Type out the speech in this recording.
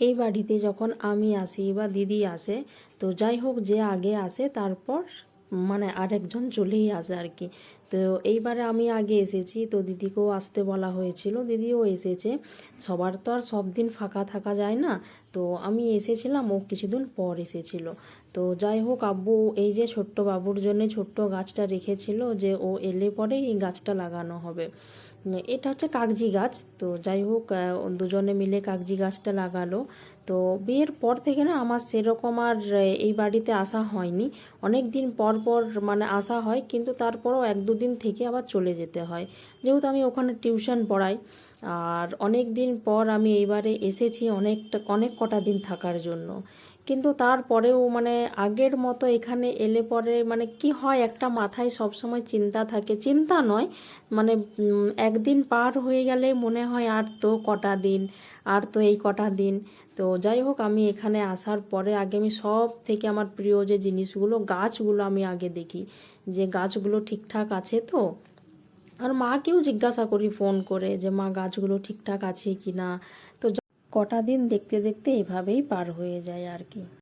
এই বাড়িতে যখন আমি আসি বা দিদি আসে, তো যাই হোক যে আগে আসে, তারপর মানে আরেকজন চলেই আসে আর কি। তো এইবারে আমি আগে এসেছি, তো দিদিকেও আসতে বলা হয়েছিল, দিদিও এসেছে। সবার তো আর সব দিন ফাঁকা থাকা যায় না, তো আমি এসেছিলাম, ও কিছুদিন পর এসেছিল। তো যাই হোক, আব্বু এই যে ছোট্ট বাবুর জন্য ছোট্ট গাছটা রেখেছিল যে ও এলে পরে এই গাছটা লাগানো হবে। এটা হচ্ছে কাগজি গাছ, তো যাই হোক দুজনে মিলে কাগজি গাছটা লাগালো। তো বিয়ের পর থেকে না আমার সেরকম আর এই বাড়িতে আসা হয়নি। অনেক দিন পর পর মানে আসা হয়, কিন্তু তারপরও এক দুদিন থেকে আবার চলে যেতে হয়। যেহেতু আমি ওখানে টিউশন পড়াই আর অনেক দিন পর আমি এইবারে এসেছি অনেকটা, অনেক কটা দিন থাকার জন্য। কিন্তু তারপরেও মানে আগের মতো এখানে এলে পরে মানে কি হয়, একটা মাথায় সব সময় চিন্তা থাকে। চিন্তা নয় মানে একদিন পার হয়ে গেলে মনে হয় আর তো কটা দিন, আর তো এই কটা দিন। তো যাই হোক, আমি এখানে আসার পরে আগে আমি সব থেকে আমার প্রিয় যে জিনিসগুলো, গাছগুলো আমি আগে দেখি। যে গাছগুলো ঠিকঠাক আছে তো আর মাকেও জিজ্ঞাসা করি ফোন করে যে, মা, গাছগুলো ঠিকঠাক আছে কি না তো কটা দিন দেখতে দেখতে এভাবেই পার হয়ে যায় আর কি।